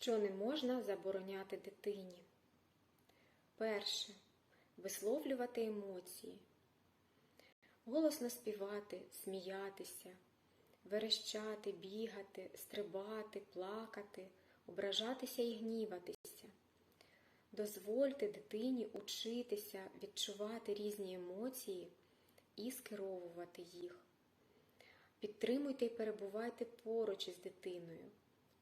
Що не можна забороняти дитині? Перше. Висловлювати емоції. Голосно співати, сміятися, верещати, бігати, стрибати, плакати, ображатися і гніватися. Дозвольте дитині учитися відчувати різні емоції і скеровувати їх. Підтримуйте і перебувайте поруч із дитиною,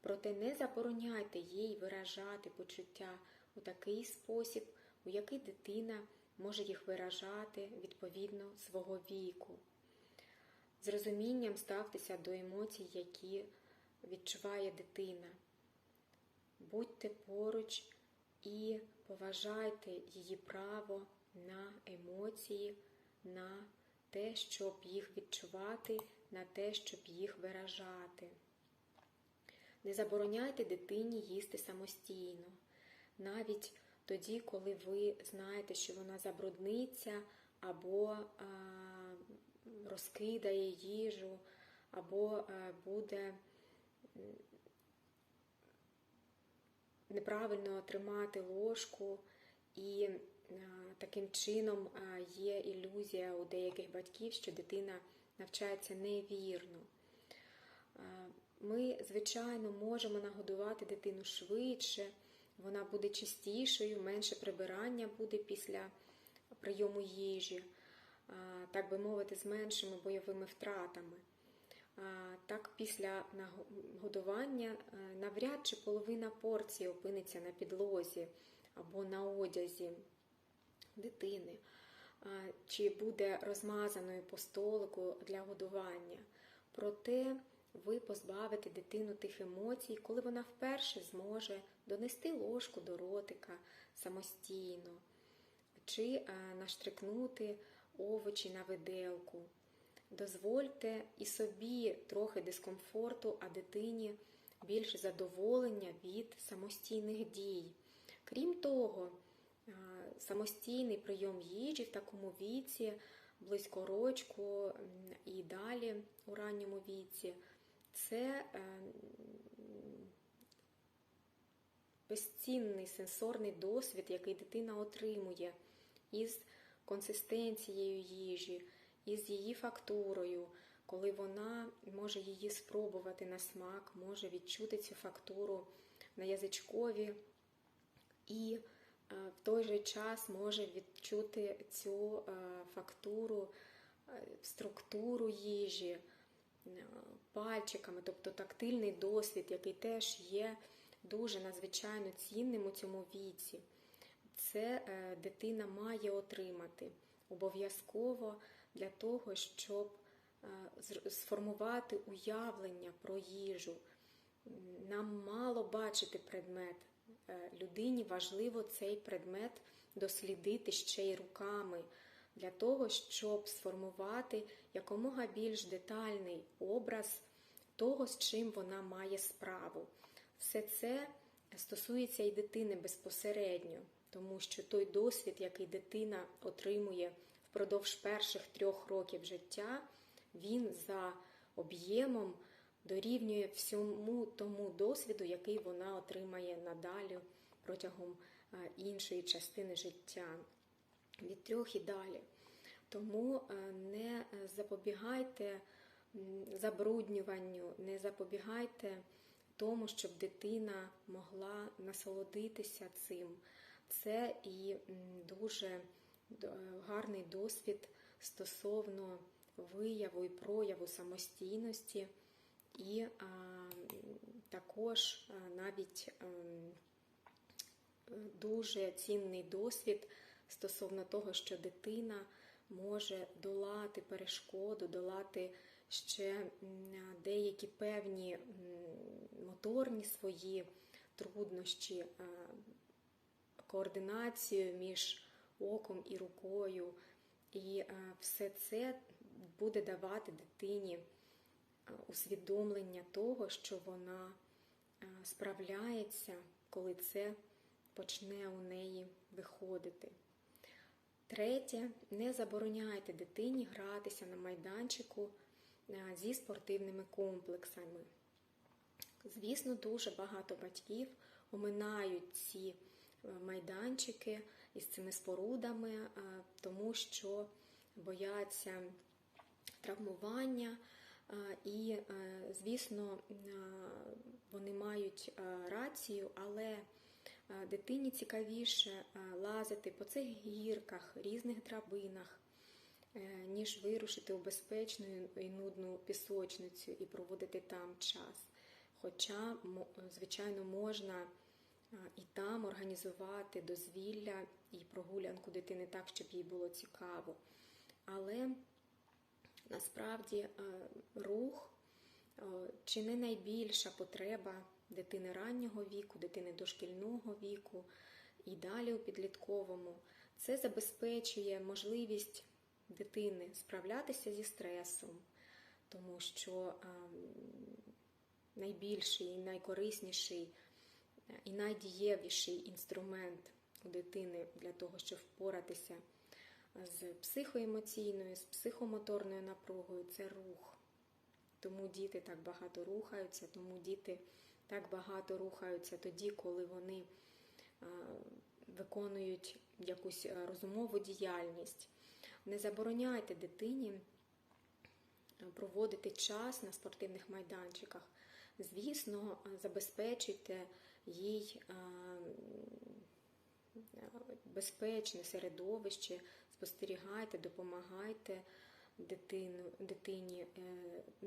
проте не забороняйте їй виражати почуття у такий спосіб, у який дитина може їх виражати відповідно свого віку. З розумінням ставтеся до емоцій, які відчуває дитина. Будьте поруч і поважайте її право на емоції, на те, щоб їх відчувати, на те, щоб їх виражати. Не забороняйте дитині їсти самостійно, навіть тоді, коли ви знаєте, що вона забрудниться або а, розкидає їжу, або а, буде неправильно тримати ложку, і а, таким чином є ілюзія у деяких батьків, що дитина навчається невірно. Ми, звичайно, можемо нагодувати дитину швидше, вона буде чистішою, менше прибирання буде після прийому їжі, так би мовити, з меншими бойовими втратами. Так, після нагодування навряд чи половина порції опиниться на підлозі або на одязі дитини, чи буде розмазаною по столику для годування. Проте ви позбавите дитину тих емоцій, коли вона вперше зможе донести ложку до ротика самостійно, чи наштрикнути овочі на виделку. Дозвольте і собі трохи дискомфорту, а дитині більше задоволення від самостійних дій. Крім того, самостійний прийом їжі в такому віці, близько рочку і далі у ранньому віці, це безцінний сенсорний досвід, який дитина отримує із консистенцією їжі, із її фактурою, коли вона може її спробувати на смак, може відчути цю фактуру на язичкові і в той же час може відчути цю фактуру, структуру їжі пальчиками, тобто тактильний досвід, який теж є дуже надзвичайно цінним у цьому віці. Це дитина має отримати обов'язково для того, щоб сформувати уявлення про їжу. Нам мало бачити предмет. Людині важливо цей предмет дослідити ще й руками, для того, щоб сформувати якомога більш детальний образ того, з чим вона має справу. Все це стосується і дитини безпосередньо, тому що той досвід, який дитина отримує впродовж перших трьох років життя, він за об'ємом дорівнює всьому тому досвіду, який вона отримає надалі протягом іншої частини життя, від трьох і далі. Тому не запобігайте забруднюванню, не запобігайте тому, щоб дитина могла насолодитися цим. Це і дуже гарний досвід стосовно вияву і прояву самостійності, і а, також навіть а, дуже цінний досвід стосовно того, що дитина може долати перешкоду, долати ще деякі певні моторні свої труднощі, координацію між оком і рукою. І все це буде давати дитині усвідомлення того, що вона справляється, коли це почне у неї виходити. Третє, не забороняйте дитині гратися на майданчику зі спортивними комплексами. Звісно, дуже багато батьків оминають ці е, майданчики із цими спорудами, е, тому що бояться травмування. е, І, е, звісно, е, вони мають е, рацію, але е, дитині цікавіше е, лазити по цих гірках, різних драбинах, е, ніж вирушити у безпечну і нудну пісочницю і проводити там час. Хоча, звичайно, можна і там організувати дозвілля і прогулянку дитини так, щоб їй було цікаво. Але насправді е, рух е, чи не найбільша потреба дитини раннього віку, дитини дошкільного віку і далі у підлітковому. Це забезпечує можливість дитини справлятися зі стресом, тому що ем, найбільший, і найкорисніший е, і найдієвіший інструмент у дитини для того, щоб впоратися з психоемоційною, з психомоторною напругою це рух. Тому діти так багато рухаються, тому діти так багато рухаються тоді, коли вони е, виконують якусь е, розумову діяльність. Не забороняйте дитині е, проводити час на спортивних майданчиках. Звісно, забезпечуйте їй безпечне середовище, спостерігайте, допомагайте дитину, дитині,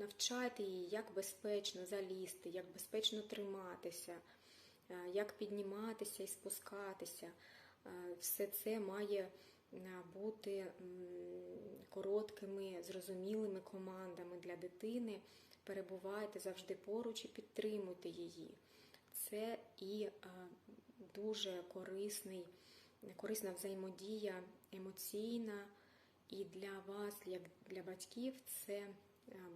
навчайте її, як безпечно залізти, як безпечно триматися, е, як підніматися і спускатися. Е, Все це має е, бути короткими, зрозумілими командами для дитини. Перебувайте завжди поруч і підтримуйте її. Це і дуже корисний, корисна взаємодія емоційна, і для вас, як для батьків, це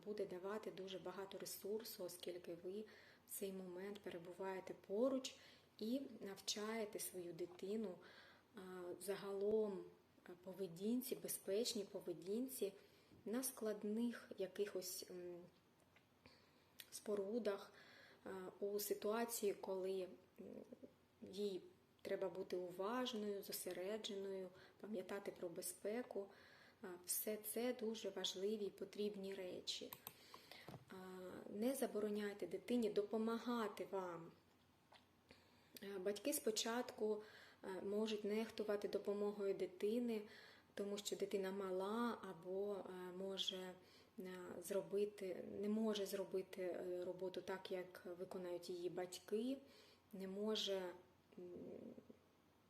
буде давати дуже багато ресурсу, оскільки ви в цей момент перебуваєте поруч і навчаєте свою дитину е, загалом е, поведінці, безпечній поведінці на складних якихось спорудах е, у ситуації, коли їй треба бути уважною, зосередженою, пам'ятати про безпеку. Все це дуже важливі і потрібні речі. Не забороняйте дитині допомагати вам. Е, Батьки спочатку е, можуть нехтувати допомогою дитини, тому що дитина мала або е, може зробити, не може зробити роботу так, як виконають її батьки, не може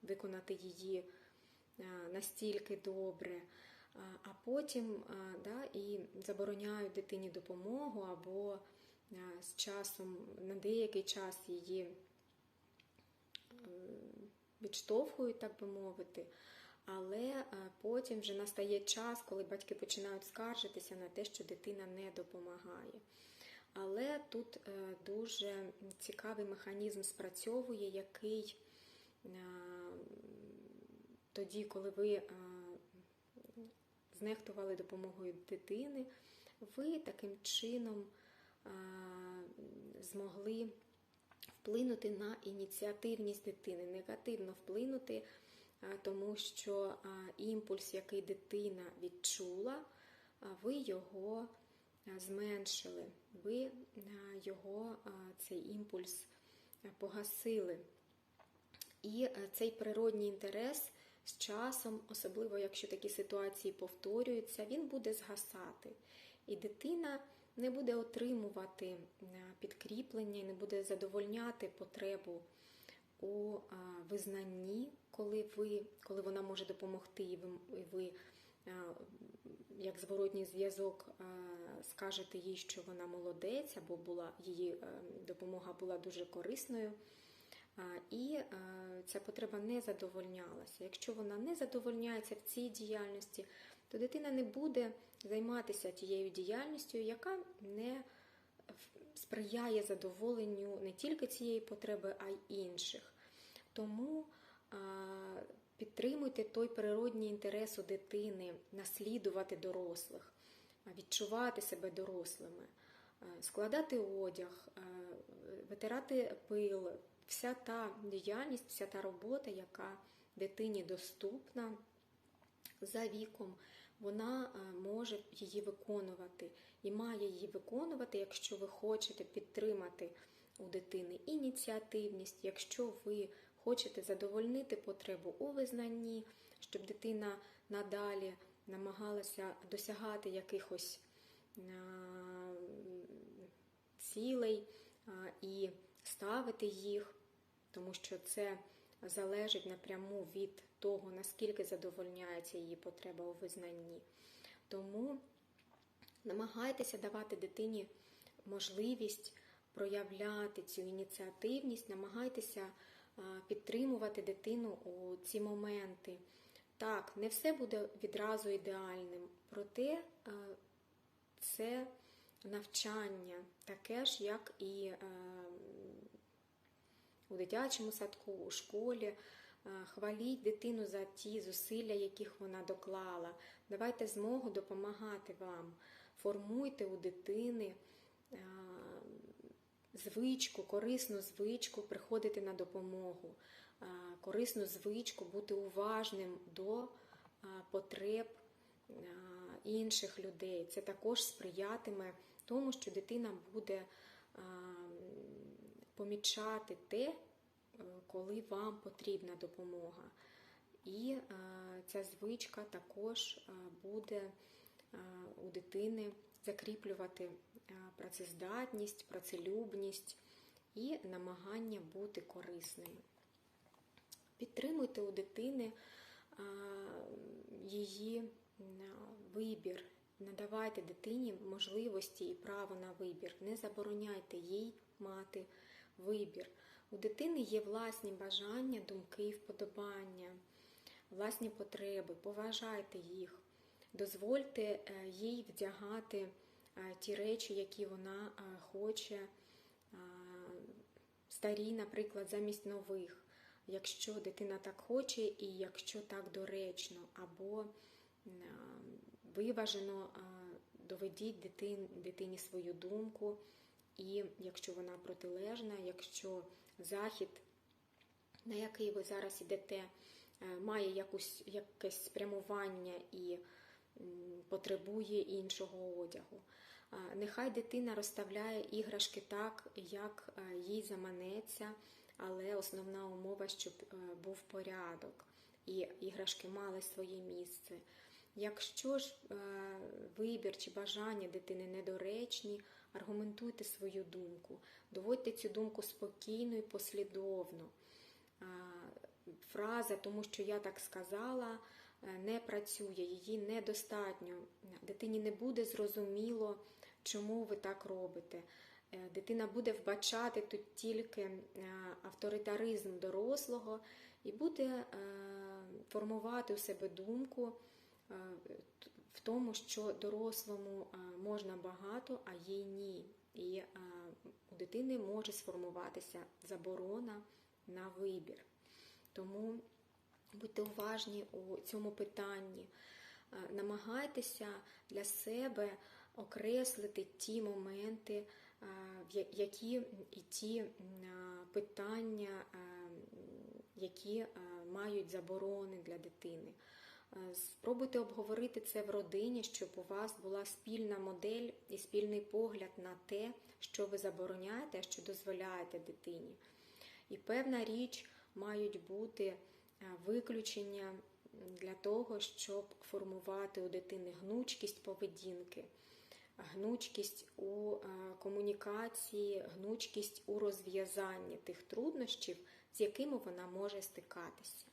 виконати її настільки добре. А- потім да, і забороняють дитині допомогу або з часом на деякий час її відштовхують, так би мовити. Але потім вже настає час, коли батьки починають скаржитися на те, що дитина не допомагає. Але тут е, дуже цікавий механізм спрацьовує, який е, тоді, коли ви е, знехтували допомогою дитини, ви таким чином змогли вплинути на ініціативність дитини, негативно вплинути, тому що імпульс, який дитина відчула, ви його зменшили, ви його, цей імпульс погасили. І цей природній інтерес з часом, особливо якщо такі ситуації повторюються, він буде згасати. І дитина не буде отримувати е, підкріплення не буде задовольняти потребу у е, визнанні, коли, ви, коли вона може допомогти, і ви, і ви е, як зворотній зв'язок скажете їй, що вона молодець, або була, її допомога була дуже корисною. І е, ця потреба не задовольнялася. Якщо вона не задовольняється в цій діяльності, то дитина не буде займатися тією діяльністю, яка не сприяє задоволенню не тільки цієї потреби, а й інших. Тому підтримуйте той природній інтерес у дитини наслідувати дорослих, відчувати себе дорослими. складати одяг, витирати пил, вся та діяльність, вся та робота, яка дитині доступна за віком, вона е, може її виконувати. І має її виконувати, якщо ви хочете підтримати у дитини ініціативність, якщо ви хочете задовольнити потребу у визнанні, щоб дитина надалі намагалася досягати якихось е, цілей е, і ставити їх, тому що це залежить напряму від того, наскільки задовольняється її потреба у визнанні. Тому намагайтеся давати дитині можливість проявляти цю ініціативність, намагайтеся підтримувати дитину у ці моменти. Так, не все буде відразу ідеальним, проте це навчання, таке ж, як і е, у дитячому садку, у школі. Е, Хваліть дитину за ті зусилля, яких вона доклала. Давайте змогу допомагати вам. Формуйте у дитини е, звичку, корисну звичку приходити на допомогу, е, корисну звичку бути уважним до потреб інших людей. Це також сприятиме тому, що дитина буде помічати те, е, коли вам потрібна допомога. І е, ця звичка також е, буде у дитини закріплювати працездатність, працелюбність і намагання бути корисними. Підтримуйте у дитини її вибір, надавайте дитині можливості і право на вибір, не забороняйте їй мати вибір. У дитини є власні бажання, думки, вподобання, власні потреби, поважайте їх, дозвольте е, їй вдягати е, ті речі, які вона е, хоче, старі, наприклад, замість нових, якщо дитина так хоче і якщо так доречно, або виважено доведіть дитині свою думку. І якщо вона протилежна, якщо захід, на який ви зараз йдете, е, має якусь, якесь спрямування і потребує іншого одягу. Нехай дитина розставляє іграшки так, як е, їй заманеться, але основна умова, щоб е, був порядок і іграшки мали своє місце. Якщо ж вибір чи бажання дитини недоречні, аргументуйте свою думку, доводьте цю думку спокійно і послідовно. Фраза, тому що я так сказала, е, не працює, її недостатньо. Дитині не буде зрозуміло, чому ви так робите. Е, Дитина буде вбачати тут тільки е, авторитаризм дорослого і буде формувати у себе думку в тому, що дорослому можна багато, а їй ні. І у дитини може сформуватися заборона на вибір. Тому будьте уважні у цьому питанні. Намагайтеся для себе окреслити ті моменти, які і ті питання, які мають заборони для дитини. Е, Спробуйте обговорити це в родині, щоб у вас була спільна модель і спільний погляд на те, що ви забороняєте, а що дозволяєте дитині. І певна річ мають бути е, виключення для того, щоб формувати у дитини гнучкість поведінки, гнучкість у е, комунікації, гнучкість у розв'язанні тих труднощів, з якими вона може стикатися.